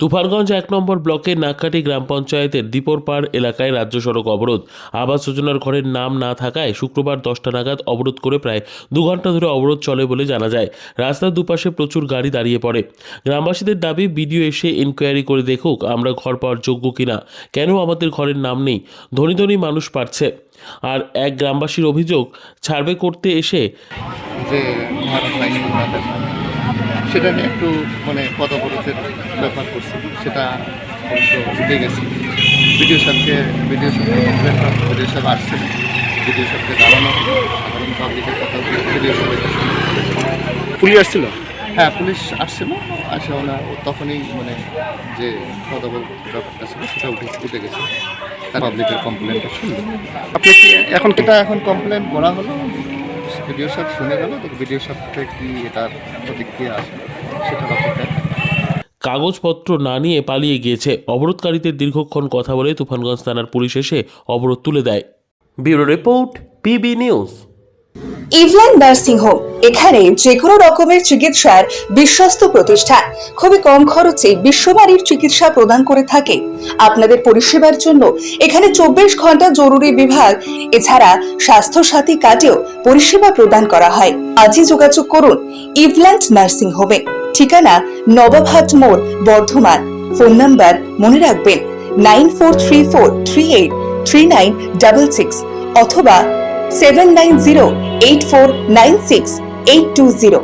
তুফানগঞ্জ এক নম্বর ব্লকের নাকাটি গ্রাম পঞ্চায়েতের দীপরপাড় এলাকায় রাজ্য সড়ক অবরোধ। আবাস যোজনার ঘরের নাম না থাকায় শুক্রবার দশটা নাগাদ অবরোধ করে প্রায় দু ঘণ্টা ধরে অবরোধ চলে বলে জানা যায়। রাস্তার দুপাশে প্রচুর গাড়ি দাঁড়িয়ে পড়ে। গ্রামবাসীদের দাবি, বিডিও এসে ইনকোয়ারি করে দেখুক আমরা ঘর পাওয়ার যোগ্য কিনা। কেন আমাদের ঘরের নাম নেই? ধনী ধনী মানুষ পাচ্ছে আর এক গ্রামবাসীর অভিযোগ, ছাড়বে করতে এসে সেটা নিয়ে একটু মানে পদ অবরোধের ব্যাপার করছে সেটা অবশ্য উঠে গেছে। বিডিও সাহেবকে বিডিও সাহেবকে কমপ্লেন করা বিডিও সাহেব আসছে বিডিও সাহেবকে জানানো হলো, সাধারণ পাবলিকের কথা বিডিও সাহেবের পুলিশ আসছিল? হ্যাঁ পুলিশ আসছিল আসে ওনার তখনই মানে যে অবরোধের ব্যাপারটা ছিল সেটা উঠে উঠে গেছে। পাবলিকের কমপ্লেনটা শুনলো। আপনি কি এখন এটা এখন কমপ্লেন করা হলো ভিডিও সাহেব শুনে গেল তো ভিডিও সাহেব থেকে কি এটার প্রতিক্রিয়া আসে সেটা অপেক্ষায় কাগজপত্র না নিয়ে পালিয়ে গিয়েছে। অবরোধকারীদের দীর্ঘক্ষণ কথা বলে তুফানগঞ্জ থানার পুলিশ এসে অবরোধ তুলে দেয়। Bureau report, PB news. ইভল্যান্ড nursing home, এখানে যে কোনো রকমের চিকিৎসার বিশ্বস্ত প্রতিষ্ঠান। খুবই কম খরচে বিশ্বমানের চিকিৎসা প্রদান করে থাকে। আপনাদের পরিষেবার জন্য এখানে চব্বিশ ঘণ্টা জরুরি বিভাগ, এছাড়া স্বাস্থ্য সাথী কার্ডেও পরিষেবা প্রদান করা হয়। আজই যোগাযোগ করুন ইভল্যান্ড নার্সিং হোমে। ঠিকানা নবাবহাট মোড়, বর্ধমান। ফোন নাম্বার মনে রাখবেন, nine four three four three eight three nine double six অথবা seven nine zero eight four nine six eight two zero.